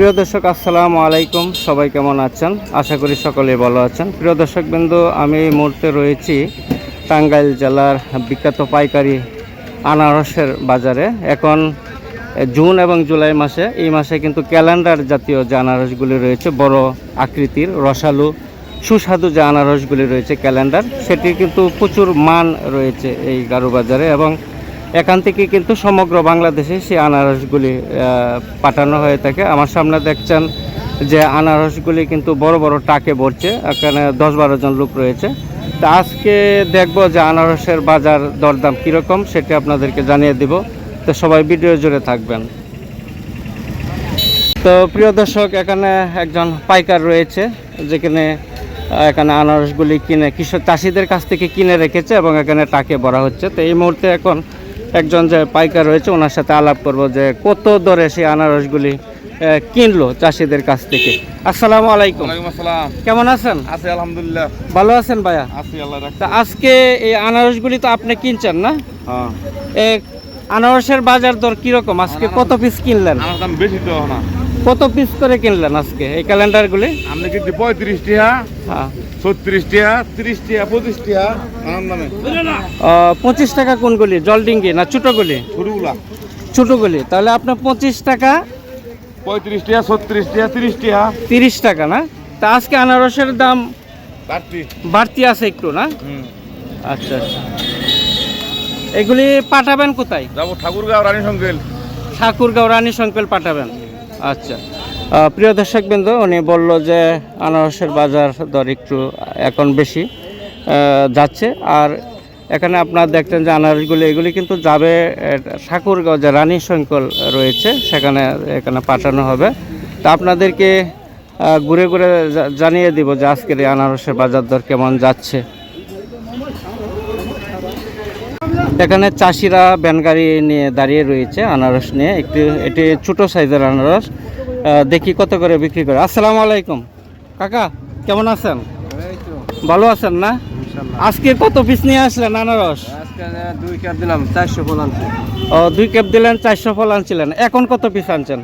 প্রিয় দর্শক, আসসালামু আলাইকুম। সবাই কেমন আছেন? আশা করি সকলে ভালো আছেন। প্রিয় দর্শক বিন্দু, আমি এই মুহূর্তে রয়েছি টাঙ্গাইল জেলার বিখ্যাত পাইকারি আনারসের বাজারে। এখন জুন এবং জুলাই মাসে, এই মাসে কিন্তু ক্যালেন্ডার জাতীয় যে আনারসগুলি রয়েছে, বড় আকৃতির রসালু, সুস্বাদু যে আনারসগুলি রয়েছে ক্যালেন্ডার, সেটির কিন্তু প্রচুর মান রয়েছে এই গারু বাজারে এবং এখান থেকে কিন্তু সমগ্র বাংলাদেশে সেই আনারসগুলি পাঠানো হয়ে থাকে। আমার সামনে দেখছেন যে আনারসগুলি কিন্তু বড় বড় টাকে ভরছে, এখানে দশ বারো জন লোক রয়েছে। তা আজকে দেখব যে আনারসের বাজার দরদাম কীরকম, সেটি আপনাদেরকে জানিয়ে দিব। তো সবাই ভিডিও জুড়ে থাকবেন। তো প্রিয় দর্শক, এখানে একজন পাইকার রয়েছে, যেখানে এখানে আনারসগুলি কিনে, কৃষক চাষিদের কাছ থেকে কিনে রেখেছে এবং এখানে টাকে ভরা হচ্ছে। তো এই মুহূর্তে এখন একজন যে পাইকার রয়েছে ওনার সাথে আলাপ করব যে কত দরে সেই আনারসগুলি কিনলো চাষিদের কাছ থেকে। আসসালামু আলাইকুম। আসসালাম। কেমন আছেন? আছি আলহামদুলিল্লাহ। ভালো আছেন ভাইয়া? আছি আল্লাহ তা আজকে এই আনারসগুলি তো আপনি কিনছেন না? হ্যাঁ। আনারসের বাজার দর কীরকম? আজকে কত পিস কিনলেন? দাম বেশি তো না। কত পিস করে কিনলেন আজকে এই ক্যালেন্ডারগুলি আপনি কিন্তু পঁয়ত্রিশ টিহা হ্যাঁ। ছত্রিশ টিহা তিরিশ টিহা পঁচিশ দামে পঁচিশ টাকা কোনগুলি জলডিঙ্গি না ছোটো ছোটোগুলি। ছোটগুলা ছোটোগুলি তাহলে আপনার পঁচিশ টাকা পঁয়ত্রিশ টিহা ছত্রিশ টিহা তিরিশ টিহা তিরিশ টাকা না? তা আজকে আনারসের দাম বাড়তি। আছে একটু না? আচ্ছা আচ্ছা। এগুলি পাঠাবেন কোথায়? যাব ঠাকুরগাঁও রানী সংকেল। ঠাকুরগাঁও রানী সংকেল পাঠাবেন। আচ্ছা। প্রিয় দর্শক বিন্দু উনি বলল যে আনারসের বাজার দর একটু এখন বেশি যাচ্ছে। আর এখানে আপনার দেখছেন যে আনারসগুলি, এগুলি কিন্তু যাবে ঠাকুরগাঁও যে রানী সংকল রয়েছে, সেখানে এখানে পাঠানো হবে। তা আপনাদেরকে ঘুরে ঘুরে জানিয়ে দিব যে আজকের এই আনারসের বাজার দর কেমন যাচ্ছে। এখানে চাষিরা ব্যানগাড়ি নিয়ে দাঁড়িয়ে রয়েছে আনারস নিয়ে। একটু, এটি ছোটো সাইজের আনারস। দেখি কত করে বিক্রি করে। আসসালামু আলাইকুম। কাকা কেমন আছেন? ভালো আছেন না? আজকে কত পিস নিয়ে আসলেন আনারস? দুই কাপ দিলাম চারশো ফল আনছি। ও দুই ক্যাপ দিলেন চারশো ফল আনছিলেন। এখন কত পিস আনছেন?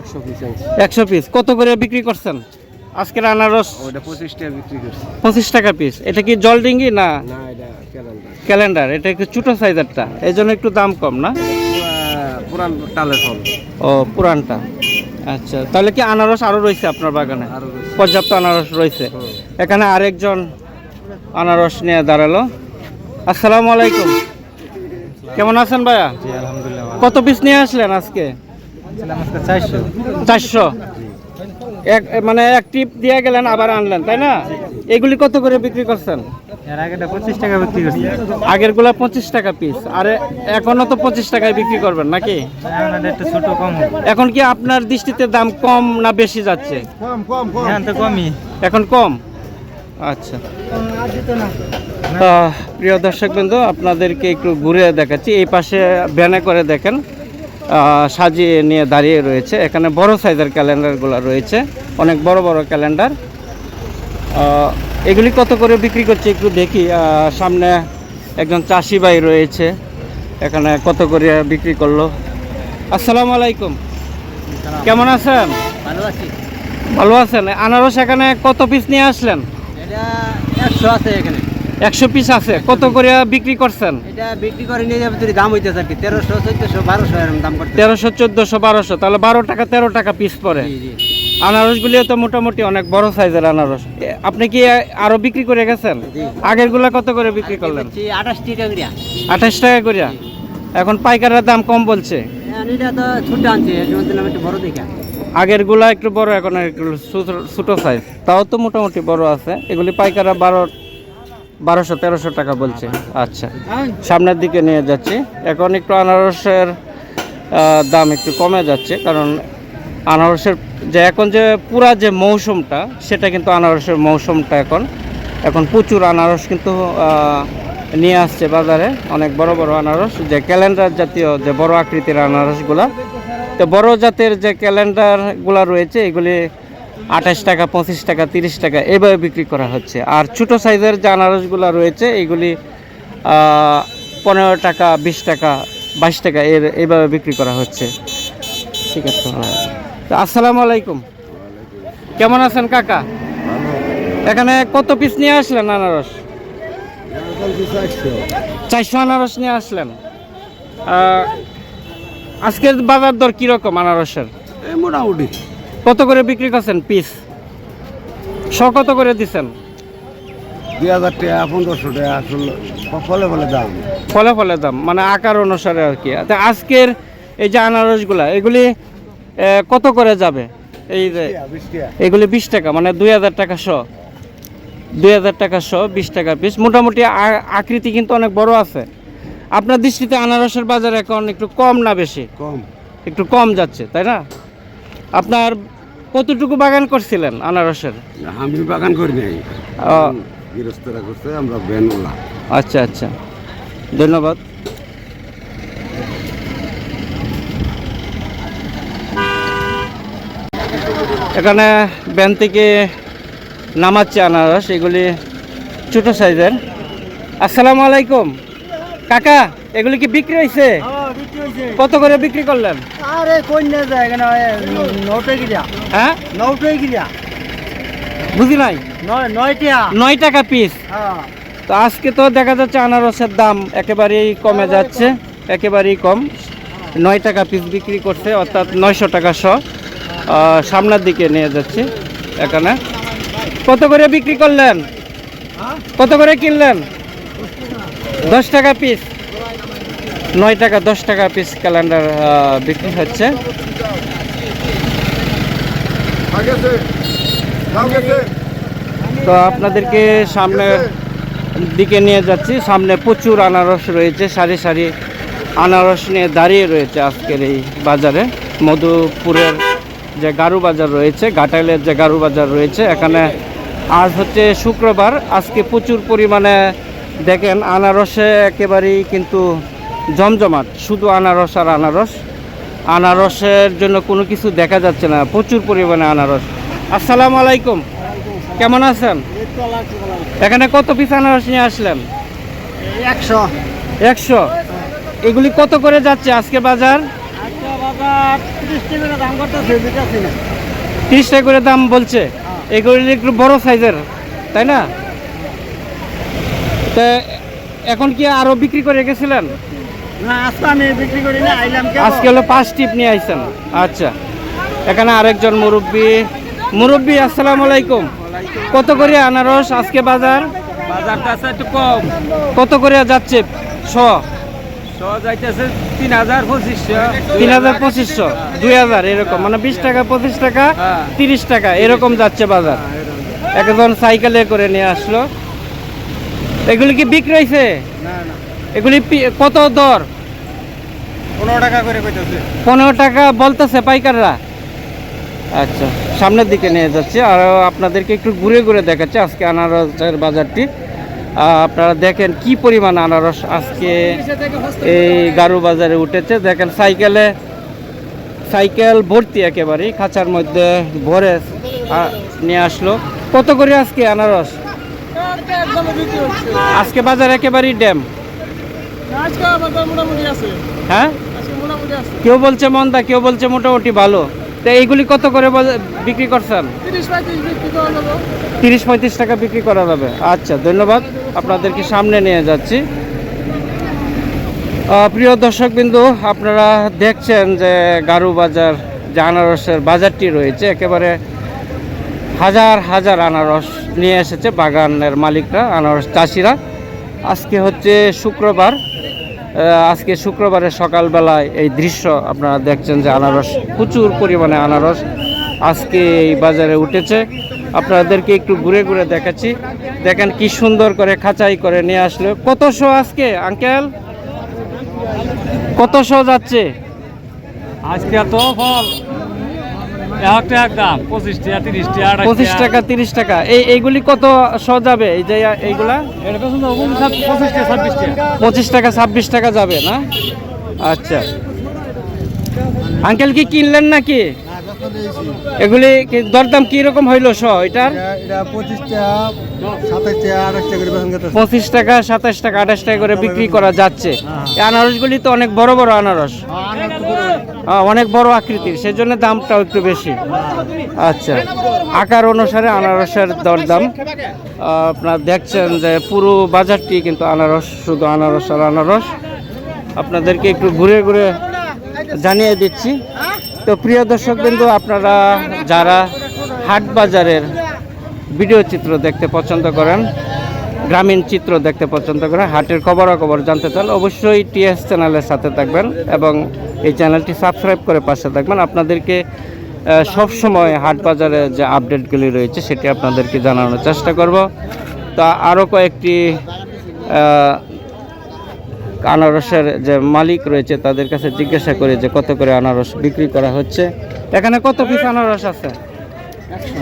একশো পিস একশো পিস কত করে বিক্রি করছেন? আজকের আনারস? পঁচিশ টাকা বিক্রি করছি। পঁচিশ টাকা পিস এটা কি জল ডিঙ্গি না ক্যালেন্ডার এটা একটু ছোট সাইজেরটা এই জন্য একটু দাম কম না? পুরান টালের ফল। ও পুরানটা। আচ্ছা তাহলে কি আনারস আরও রয়েছে আপনার বাগানে? পর্যাপ্ত আনারস রয়েছে। এখানে আরেকজন আনারস নিয়ে দাঁড়াল। আসসালামু আলাইকুম। কেমন আছেন ভাইয়া? কত পিস নিয়ে আসলেন আজকে? চারশো। এক মানে এক টিপ দিয়ে গেলেন আবার আনলেন তাই না? এগুলি কত করে বিক্রি করছেন? এর পঁচিশ টাকা বিক্রি করছি। আগেরগুলা পঁচিশ টাকা পিস আর এখনও তো পঁচিশ টাকায় বিক্রি করবেন নাকি? একটু ছোট কম এখন কি আপনার দৃষ্টিতে দাম কম না বেশি যাচ্ছে? কম কম কম। হ্যাঁ তো কমই। এখন কম? আচ্ছা। আহ, প্রিয় দর্শক বিন্দু আপনাদেরকে একটু ঘুরে দেখাচ্ছি। এই পাশে ব্যানে করে দেখেন সাজিয়ে নিয়ে দাঁড়িয়ে রয়েছে। এখানে বড় সাইজের ক্যালেন্ডারগুলো রয়েছে। অনেক বড় বড় ক্যালেন্ডার এগুলি কত করে বিক্রি করছে একটু দেখি সামনে একজন চাষি ভাই রয়েছে এখানে কত করে বিক্রি করল। আসসালামু আলাইকুম। কেমন আছেন? ভালো আছি। ভালো আছেন? আনারস এখানে কত পিস নিয়ে আসলেন? এটা একশো আছে এখানে। একশো পিস আছে কত করে বিক্রি করছেন? এটা বিক্রি করে নিয়ে যাবে দাম হইতেছে আর কি তেরোশো চোদ্দশো বারোশো এরকম দাম করতে তেরোশো চোদ্দোশো বারোশো তাহলে বারো টাকা তেরো টাকা পিস জি। আনারসগুলিও তো মোটামুটি অনেক বড় সাইজের আনারস। আপনি কি আরও বিক্রি করে গেছেন। আগেরগুলা কত করে বিক্রি করলেন? আঠাশ টাকা করিয়া আঠাশ টাকা করিয়া এখন পাইকারের দাম কম বলছে। দেখা। আগেরগুলা একটু বড় এখন ছোট- ছোট সাইজ তাও তো মোটামুটি বড় আছে। এগুলি পাইকাররা বারো বারোশো তেরোশো টাকা বলছে। আচ্ছা সামনের দিকে নিয়ে যাচ্ছি। এখন একটু আনারসের দাম একটু কমে যাচ্ছে কারণ আনারসের যে এখন যে পুরা যে মৌসুমটা সেটা কিন্তু আনারসের মৌসুমটা এখন। এখন প্রচুর আনারস কিন্তু নিয়ে আসছে বাজারে। অনেক বড় বড় আনারস যে ক্যালেন্ডার জাতীয় যে বড় আকৃতির আনারসগুলা। তো বড় জাতের যে ক্যালেন্ডারগুলো রয়েছে এগুলি আঠাশ টাকা পঁচিশ টাকা তিরিশ টাকা এইভাবে বিক্রি করা হচ্ছে। আর ছোটো সাইজের যে আনারসগুলো রয়েছে এইগুলি আহ, পনেরো টাকা বিশ টাকা বাইশ টাকা এর এইভাবে বিক্রি করা হচ্ছে। ঠিক আছে আসসালামু আলাইকুম। কেমন আছেন কাকা? এখানে কত পিস নিয়ে আসলেন আনারস? চারশো আনারস নিয়ে আসলেন। আজকের বাজার দর কীরকম আনারসের? মোটামুটি। কত করে বিক্রি করছেন পিস শ কত করে দিচ্ছেন দুই হাজার টাকা পনেরোশো টাকা আসলে ফলে ফলে দাম। ফলে ফলে দাম মানে আকার অনুসারে আর কি। আজকের এই যে আনারসগুলা এগুলি কত করে যাবে? এই যে এগুলি বিশ টাকা মানে দুই হাজার টাকা শ। দুই হাজার টাকা শ বিশ টাকা পিস মোটামুটি আকৃতি কিন্তু অনেক বড় আছে। আপনার দৃষ্টিতে আনারসের বাজার এখন একটু কম না বেশি? কম। একটু কম যাচ্ছে তাই না? আপনার কতটুকু বাগান করছিলেন আনারসের? আমি বাগান করি নাই। গৃহস্থরা করছে আমরা বেনওলা আচ্ছা আচ্ছা। ধন্যবাদ। এখানে ব্যান থেকে নামাচ্ছে আনারস এগুলি ছোট সাইজের। আসসালামু আলাইকুম। কাকা এগুলি কি বিক্রি হয়েছে কত করে বিক্রি করলেন? আরে কোন যায় কেন নটে গিয়া হ্যাঁ? নটে গিয়া বুঝি নাই? নয় টাকা পিস হ্যাঁ। তো আজকে তো দেখা যাচ্ছে আনারসের দাম একেবারেই কমে যাচ্ছে একেবারেই কম। নয় টাকা পিস বিক্রি করছে অর্থাৎ নয়শো টাকা শ। সামনের দিকে নিয়ে যাচ্ছে এখানে। কত করে বিক্রি করলেন? কত করে কিনলেন? দশ টাকা পিস নয় টাকা, দশ টাকা পিস ক্যালেন্ডার বিক্রি হচ্ছে। তো আপনাদেরকে সামনে দিকে নিয়ে যাচ্ছি। সামনে প্রচুর আনারস রয়েছে, সারি সারি আনারস নিয়ে দাঁড়িয়ে রয়েছে আজকের এই বাজারে। মধুপুরের যে গারু বাজার রয়েছে ঘাটাইলের যে গারু বাজার রয়েছে এখানে আজ হচ্ছে শুক্রবার। আজকে প্রচুর পরিমাণে দেখেন আনারসে একেবারেই কিন্তু জমজমাট শুধু আনারস আর আনারস। আনারসের জন্য কোনো কিছু দেখা যাচ্ছে না প্রচুর পরিমাণে আনারস। আসসালামু আলাইকুম। কেমন আছেন? এখানে কত পিস আনারস নিয়ে আসলেন? একশো। একশো। এগুলি কত করে যাচ্ছে আজকে বাজার বাজার? ত্রিশ টাকা করে দাম বলছে। এগুলি একটু বড় সাইজের তাই না? তা এখন কি আরও বিক্রি করে গেছিলেন? না আজকে আমি বিক্রি করি না আইলাম আজকে হলো পাঁচ টিপ নিয়ে আইছেন। আচ্ছা। এখানে আরেকজন মুরব্বী। মুরব্বী আসসালামু আলাইকুম। কত করে আনারস আজকে বাজার? বাজারটা একটু কম। কত করে যাচ্ছে? শ। তিন হাজার পঁচিশশো। দুই হাজার এরকম। মানে বিশ টাকা পঁচিশ টাকা হ্যাঁ। তিরিশ টাকা এরকম যাচ্ছে বাজার। একজন সাইকেলে করে নিয়ে আসলো। এগুলি কি বিক্রি হয়েছে এগুলি কত দর? পনেরো টাকা করে পনেরো টাকা বলতেছে পাইকাররা। আচ্ছা সামনের দিকে নিয়ে যাচ্ছি। আর আপনাদেরকে একটু ঘুরে ঘুরে দেখাচ্ছি আজকে আনারসের বাজারটি। আপনারা দেখেন কি পরিমাণ আনারস আজকে এই গারু বাজারে উঠেছে। দেখেন সাইকেলে, সাইকেল ভর্তি একেবারেই, খাঁচার মধ্যে ভরে নিয়ে আসলো। কত করে আজকে আনারস? আজকে বাজার একেবারেই ড্যাম। হ্যাঁ? কেউ বলছে মন্দা, কেউ বলছে মোটামুটি ভালো। তো এইগুলি কত করে বিক্রি করছেন? তিরিশ পঁয়ত্রিশ টাকা বিক্রি করা যাবে। আচ্ছা ধন্যবাদ। আপনাদেরকে সামনে নিয়ে যাচ্ছি। প্রিয় দর্শক বিন্দু আপনারা দেখছেন যে গারু বাজার যে আনারসের বাজারটি রয়েছে, একেবারে হাজার হাজার আনারস নিয়ে এসেছে বাগানের মালিকরা, আনারস চাষিরা। আজকে হচ্ছে শুক্রবার। আজকে শুক্রবারের সকালবেলায় এই দৃশ্য আপনারা দেখছেন যে আনারস, প্রচুর পরিমাণে আনারস আজকে এই বাজারে উঠেছে। আপনাদেরকে একটু ঘুরে ঘুরে দেখাচ্ছি। দেখেন কি সুন্দর করে খাঁচাই করে নিয়ে আসলো। কত শো আজকে আঙ্কেল? কত শো যাচ্ছে? আজকে তো ফল। পঁচিশ টাকা তিরিশ টাকা এই এইগুলি কত শো যাবে? এই যে এইগুলা? পঁচিশ টাকা ছাব্বিশ টাকা যাবে না? আচ্ছা। আঙ্কেল কি কিনলেন নাকি? এগুলি কি- দরদাম কি রকম হইল শ এটার? এটা পঁচিশ টাকা সাতাশ টাকা আঠাশ টাকা করে বিক্রি করা যাচ্ছে। এই আনারসগুলি তো অনেক বড় বড় আনারস। হ্যাঁ, অনেক বড় আকৃতির সেজন্য দামটাও একটু বেশি। আচ্ছা আকার অনুসারে আনারসের দরদাম। আপনার দেখছেন যে পুরো বাজারটি কিন্তু আনারস শুধু আনারস আর আনারস। আপনাদেরকে একটু ঘুরে ঘুরে জানিয়ে দিচ্ছি। তো প্রিয় দর্শক বিন্দু আপনারা যারা হাট বাজারের ভিডিও চিত্র দেখতে পছন্দ করেন, গ্রামীণ চিত্র দেখতে পছন্দ করেন, হাটের খবরাখবর জানতে চান অবশ্যই টিএস চ্যানেলের সাথে থাকবেন এবং এই চ্যানেলটি সাবস্ক্রাইব করে পাশে থাকবেন। আপনাদেরকে সব সময় হাট বাজারে যে আপডেটগুলি রয়েছে সেটি আপনাদেরকে জানানোর চেষ্টা করব। তা আরও কয়েকটি আনারসের যে মালিক রয়েছে তাদের কাছে জিজ্ঞাসা করে যে কত করে আনারস বিক্রি করা হচ্ছে। এখানে কত পিস আনারস আছে?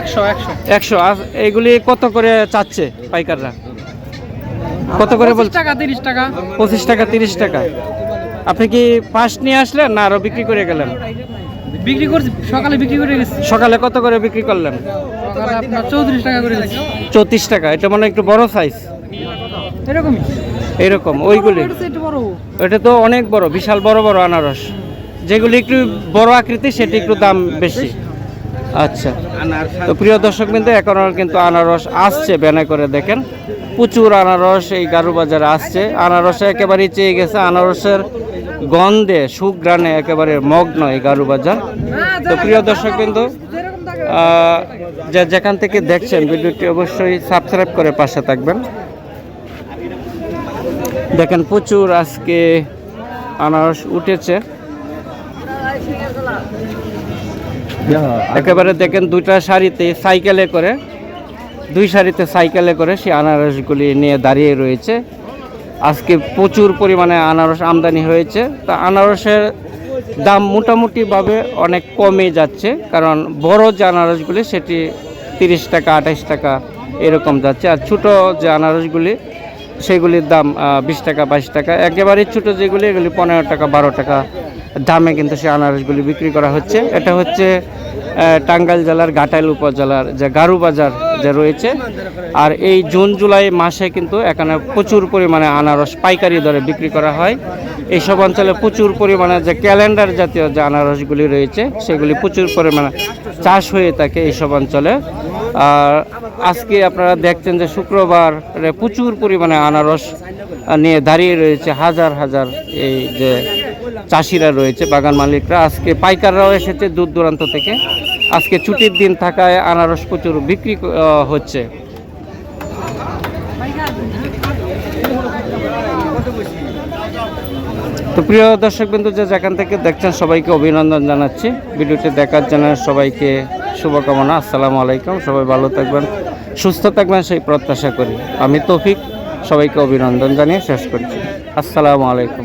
একশো একশো। একশো। এইগুলি কত করে চাচ্ছে পাইকাররা? কত করে বল টাকা তিরিশ টাকা। পঁচিশ টাকা তিরিশ টাকা। আপনি কি পাঁচ নিয়ে আসলেন না আরও বিক্রি করে গেলেন? বিক্রি করছি সকালে বিক্রি করে গেছি। সকালে কত করে বিক্রি করলেন? আপনার চৌত্রিশ টাকা করে চৌত্রিশ টাকা। এটা মানে একটু বড় সাইজ এরকমই। এইরকম ওইগুলি। এটা তো অনেক বড় বিশাল বড় বড় আনারস। যেগুলি একটু বড় আকৃতি সেটি একটু দাম বেশি। আচ্ছা তো প্রিয় দর্শক বিন্দু এখন কিন্তু আনারস আসছে ব্যানে করে দেখেন। প্রচুর আনারস এই গারু বাজারে আসছে। আনারসে একেবারেই চেয়ে গেছে আনারসের গন্ধে সুগ্রানে একেবারে মগ্ন এই গারু বাজার। তো প্রিয় দর্শক বিন্দু যে যেখান থেকে দেখছেন ভিডিওটি অবশ্যই সাবস্ক্রাইব করে পাশে থাকবেন। দেখেন প্রচুর আজকে আনারস উঠেছে। একেবারে দেখেন দুইটা শাড়িতে সাইকেলে করে, দুই শাড়িতে সাইকেলে করে সেই আনারসগুলি নিয়ে দাঁড়িয়ে রয়েছে। আজকে প্রচুর পরিমাণে আনারস আমদানি হয়েছে। তা আনারসের দাম মোটামুটিভাবে অনেক কমে যাচ্ছে, কারণ বড় যে আনারসগুলি সেটি তিরিশ টাকা আঠাশ টাকা এরকম যাচ্ছে। আর ছোট যে আনারসগুলি সেগুলির দাম বিশ টাকা, বাইশ টাকা। একেবারে ছোট যেগুলি, এগুলি পনেরো টাকা, বারো টাকা দামে কিন্তু সেই আনারসগুলি বিক্রি করা হচ্ছে। এটা হচ্ছে টাঙ্গাইল জেলার ঘাটাইল উপজেলার যে গারু বাজার যে রয়েছে। আর এই জুন, জুলাই মাসে কিন্তু এখানে প্রচুর পরিমাণে আনারস পাইকারি দরে বিক্রি করা হয়। এইসব অঞ্চলে প্রচুর পরিমাণে যে ক্যালেন্ডার জাতীয় যে আনারসগুলি রয়েছে, সেগুলি প্রচুর পরিমাণে চাষ হয়ে থাকে এইসব অঞ্চলে। আর আজকে আপনারা দেখছেন যে শুক্রবার প্রচুর পরিমাণে আনারস নিয়ে দাঁড়িয়ে রয়েছে হাজার হাজার এই যে চাষিরা রয়েছে, বাগান মালিকরা। আজকে পাইকাররাও এসেছে দূর দূরান্ত থেকে। আজকে ছুটির দিন থাকায় আনারস প্রচুর বিক্রি হচ্ছে। তো প্রিয় দর্শক বিন্দু যে যেখান থেকে দেখছেন সবাইকে অভিনন্দন জানাচ্ছি। ভিডিওটি দেখার জন্য সবাইকে শুভকামনা। আসসালামু আলাইকুম। সবাই ভালো থাকবেন, সুস্থ থাকবেন, সেই প্রত্যাশা করি। আমি তৌফিক, সবাইকে অভিনন্দন জানিয়ে শেষ করছি। আসসালামু আলাইকুম।